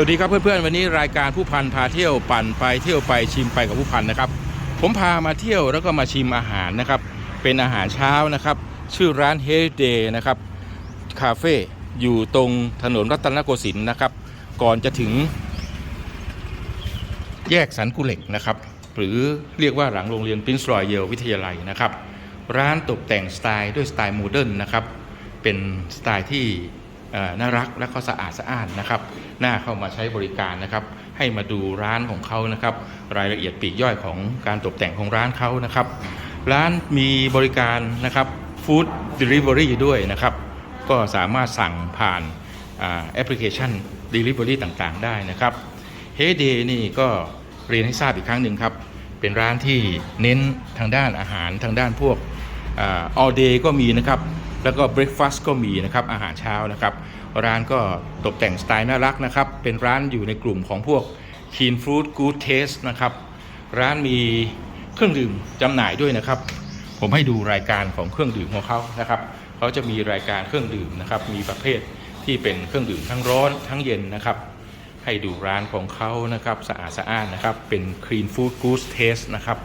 วัสดีครับเพื่อนๆวันนี้รายการผู้พันพาเที่ยวปั่นไปเที่ยวไปชิมไปกับผู้พันนะครับ ผมพามาเที่ยวแล้วก็มาชิมอาหารนะครับ เป็นอาหารเช้านะครับ ชื่อร้าน h e d Day นะครับคาเฟ่อยู่ตรงถนนรัตนโกสินทร์นะครับ ก่อนจะถึง แยกสันกุเหล็กนะครับ หรือเรียกว่าหลังโรงเรียนปรินซ์รอยเยลวิทยาลัยนะครับ ร้านตกแต่งสไตล์ด้วยสไตล์โมเดิร์นนะครับเป็นสไตล์ที่ น่ารักและก็สะอาดสะอ้านนะครับน่าเข้ามาใช้บริการนะครับ ให้มาดูร้านของเขานะครับ รายละเอียดปีกย่อยของการตกแต่งของร้านเขานะครับ ร้านมีบริการนะครับฟู้ดเดลิเวอรี่ด้วยนะครับ ก็สามารถสั่งผ่านแอปพลิเคชัน Delivery ต่างๆ ได้นะครับเฮเดนี่ก็เรียนให้ทราบอีกครั้งหนึ่งครับ เป็นร้านที่เน้นทางด้านอาหารทางด้านพวกอา all day ก็มีนะครับ แล้วก็ breakfast ก็มีนะครับอาหารเช้านะครับ ร้านก็ตกแต่งสไตล์น่ารักนะครับ เป็นร้านอยู่ในกลุ่มของพวก clean food good taste นะครับ ร้านมีเครื่องดื่มจำหน่ายด้วยนะครับ ผมให้ดูรายการของเครื่องดื่มของเขานะครับเขาจะมีรายการเครื่องดื่มนะครับ มีประเภทที่เป็นเครื่องดื่มทั้งร้อนทั้งเย็นนะครับ ให้ดูร้านของเขานะครับสะอาดสะอ้านนะครับ เป็น Clean Food Good Taste นะครับ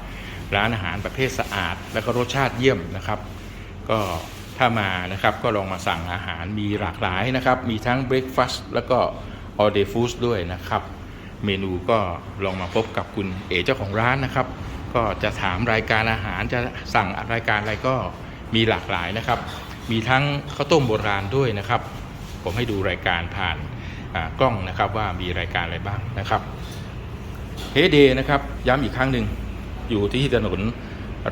ร้านอาหารประเภทสะอาด แล้วก็รสชาติเยี่ยมนะครับ ก็ ถ้ามานะครับก็ลองมาสั่งอาหารมีหลากหลายนะครับ มีทั้ง Breakfast แล้วก็ All Day Foods ด้วยนะครับ เมนูก็ลองมาพบกับคุณเอเจ้าของร้านนะครับ ก็จะถามรายการอาหารจะสั่งรายการอะไรก็มีหลากหลายนะครับ มีทั้งข้าวต้มโบราณด้วยนะครับ ผมให้ดูรายการผ่านกล้องนะครับว่ามีรายการอะไรบ้างนะครับเฮเดนะครับย้ำอีกครั้งหนึ่งอยู่ที่ถนน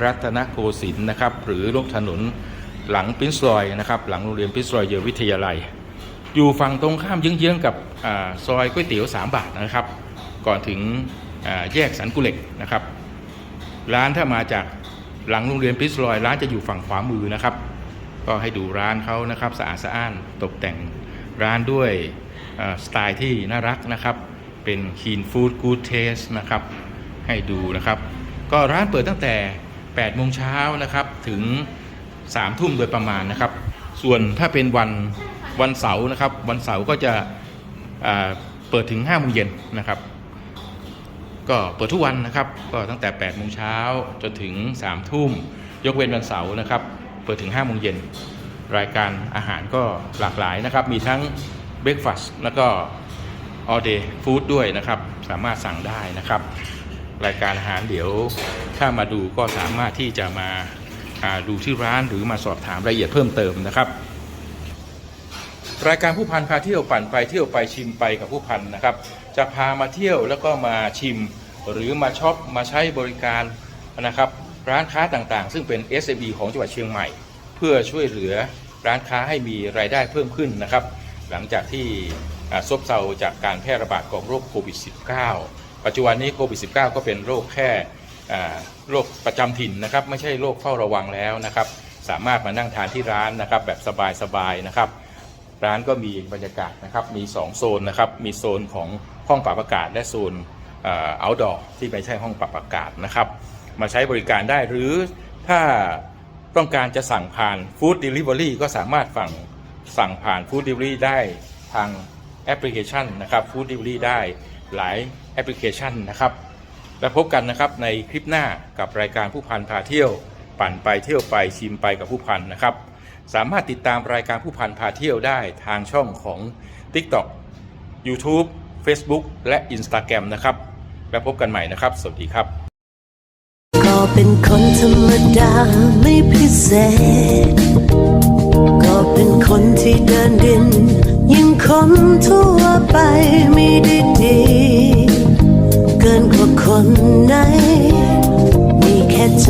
รัตนโกสินทร์นะครับ หรือลงถนน หลังปรินซอยนะครับหลังโรงเรียนปรินซอยเยลวิทยาลัย อยู่ฝั่งตรงข้ามเยื้องๆกับอซอยก๋วยเตี๋ยว 3 บาทนะครับ ก่อนถึงแยกสันกุเหล็กนะครับ ร้านถ้ามาจากหลังโรงเรียนปรินซอย ร้านจะอยู่ฝั่งขวามือนะครับ ก็ให้ดูร้านเขานะครับสะอาดสะอ้านตกแต่งร้านด้วยสไตล์ที่น่ารักนะครับ เป็น clean food good taste นะครับ ให้ดูนะครับ ก็ร้านเปิดตั้งแต่8โมงเช้านะครับ ถึง 3ทุ่มโดยประมาณนะครับ ส่วนถ้าเป็นวันวันเสาร์นะครับ วันเสาร์ก็จะเปิดถึง5โมงเย็นนะครับ ก็เปิดทุกวันนะครับ ก็ตั้งแต่8โมงเช้าจนถึง3ทุ่ม ยกเว้นวันเสาร์นะครับ เปิดถึง5โมงเย็นรายการอาหารก็หลากหลายนะครับ มีทั้งเบร a ฟาสต์แล้วก็ all day food ด้วยนะครับ สามารถสั่งได้นะครับ รายการอาหารเดี๋ยวถ้ามาดูก็สามารถที่จะมา ดูที่ร้านหรือมาสอบถามรายละเอียดเพิ่มเติมนะครับ รายการผู้พันพาเที่ยวปั่นไปเที่ยวไปชิมไปกับผู้พันนะครับ จะพามาเที่ยวแล้วก็มาชิม หรือมาช็อปมาใช้บริการนะครับ ร้านค้าต่างๆ ซึ่งเป็น SME ของจังหวัดเชียงใหม่ เพื่อช่วยเหลือร้านค้าให้มีรายได้เพิ่มขึ้นนะครับ หลังจากที่ซบเซาจากการแพร่ระบาดของโรคโควิด -19 ปัจจุบันนี้โควิด -19 ก็เป็นโรคแค่ โรคประจำถิ่นนะครับ ไม่ใช่โรคเฝ้าระวังแล้วนะครับ สามารถมานั่งทานที่ร้านนะครับแบบสบายๆนะครับ ร้านก็มีบรรยากาศนะครับ มี 2 โซนนะครับ มีโซนของห้องปรับอากาศ และโซนเอ่อ outdoor ที่ไม่ใช่ห้องปรับอากาศนะครับ มาใช้บริการได้หรือถ้าต้องการจะสั่งผ่าน Food Delivery ก็สามารถสั่งสั่งผ่าน Food Delivery ได้ทางแอปพลิเคชันนะครับ Food Delivery ได้หลายแอปพลิเคชันนะครับ แล้วพบกันนะครับในคลิปหน้ากับรายการผู้พันพาเที่ยว ปั่นไปเที่ยวไปชิมไปกับผู้พันนะครับ สามารถติดตามรายการผู้พันพาเที่ยวได้ทางช่องของ TikTok YouTube Facebook และ Instagram นะครับ แล้วพบกันใหม่นะครับ สวัสดีครับ ก็เป็นคนธรรมดาไม่พิเศษ ก็เป็นคนที่เดินดินยิ่งคนทั่วไปไม่ได้ดี คนไหน มีแค่ใจ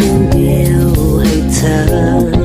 ดวงเดียวให้เธอ